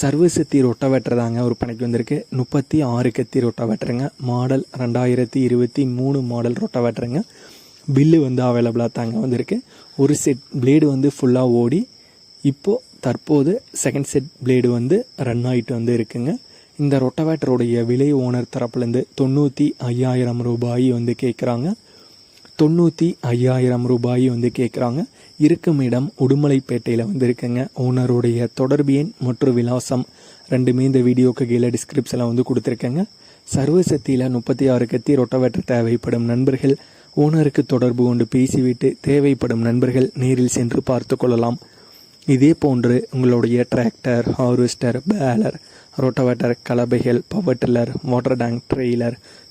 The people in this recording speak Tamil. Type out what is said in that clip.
சர்வசக்தி ரொட்டவேட்டர் தாங்க விற்பனைக்கு வந்திருக்கு. முப்பத்தி ஆறு கத்தி ரொட்டவேட்டருங்க. மாடல் ரெண்டாயிரத்தி இருபத்தி மூணு மாடல் ரொட்டவேட்டருங்க. பில்லு வந்து அவைலபிளாக தாங்க வந்திருக்கு. ஒரு செட் பிளேடு வந்து ஃபுல்லாக ஓடி இப்போது தற்போது செகண்ட் செட் பிளேடு வந்து ரன் ஆகிட்டு வந்து இருக்குங்க. இந்த ரொட்டவேட்டருடைய விலை ஓனர் தரப்புலேருந்து தொண்ணூற்றி ஐயாயிரம் ரூபாய் வந்து கேட்குறாங்க தொண்ணூற்றி ஐயாயிரம் ரூபாய் வந்து கேட்குறாங்க இருக்கும் இடம் உடுமலைப்பேட்டையில் வந்து இருக்குங்க ஓனருடைய தொடர்பு எண் மற்றும் விலாசம் ரெண்டுமே இந்த வீடியோக்கு கீழே டிஸ்கிரிப்ஷனில் வந்து கொடுத்துருக்கேங்க. சர்வசக்தியில் முப்பத்தி ஆறு கத்தி ரொட்டவேட்டர் தேவைப்படும் நண்பர்கள். ஓனருக்கு தொடர்பு கொண்டு பேசிவிட்டு தேவைப்படும் நண்பர்கள் நேரில் சென்று பார்த்து கொள்ளலாம். இதே போன்று உங்களுடைய tractor harvester baler rotavator கலபைகள் power tiller water tank trailer